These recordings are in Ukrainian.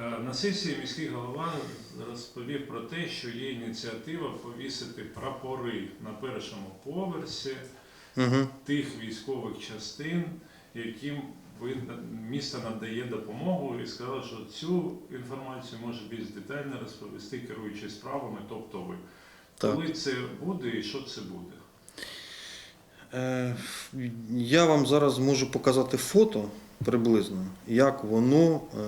Е, На сесії міський голова розповів про те, що є ініціатива повісити прапори на першому поверсі Угу. тих військових частин, яким місто надає допомогу, і сказали, що цю інформацію може більш детально розповісти керуючий справами, тобто ви. Так. Коли це буде і що це буде? Е, я вам зараз можу показати фото приблизно, як воно е,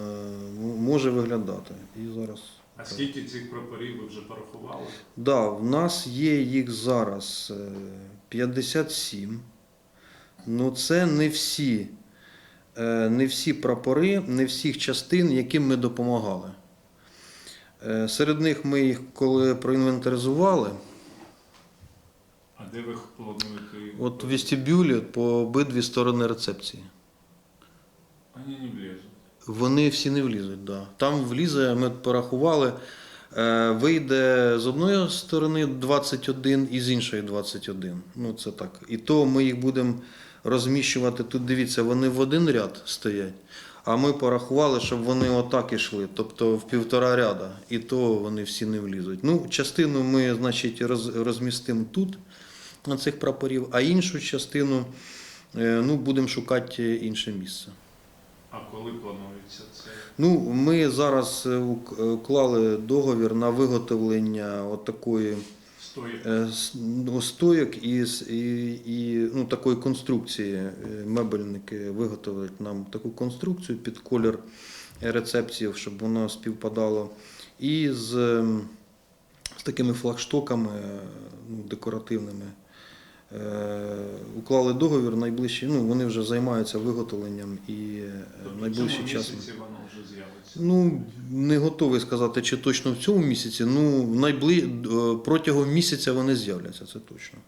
може виглядати. І зараз. А скільки цих прапорів ви вже порахували? Да, в нас є їх зараз е, 57. Ну це не всі, е, не всі прапори, не всіх частин, яким ми допомагали. Е, Серед них ми їх коли проінвентаризували, А де ви плануєте? от в вестибюлі по обидві сторони рецепції. Вони не влізуть. Вони всі не влізуть, да. Там влізе, ми порахували, е, вийде з одної сторони 21 і з іншої 21. Ну, це так. І то ми їх будемо розміщувати. Тут дивіться, вони в один ряд стоять. А ми порахували, щоб вони отак ішли, тобто в півтора ряда, і то вони всі не влізуть. Ну, частину ми, значить, роз, розмістимо тут, на цих прапорів, а іншу частину е, ну, будемо шукати інше місце. А коли планується це? Ну, ми зараз е, е, уклали договір на виготовлення от такої Стоїть. е, ну, стоїк і, і, і ну, такої конструкції. Мебельники виготовлять нам таку конструкцію під колір рецепцій, щоб воно співпадало. І з, ем, з такими флагштоками ну, декоративними. Е, Уклали договір найближчі, ну вони вже займаються виготовленням і е, Тобто найближчий час. місяці воно вже з'явиться. Ну, не готовий сказати, чи точно в цьому місяці. Ну, найбли... е, протягом місяця вони з'являться, це точно.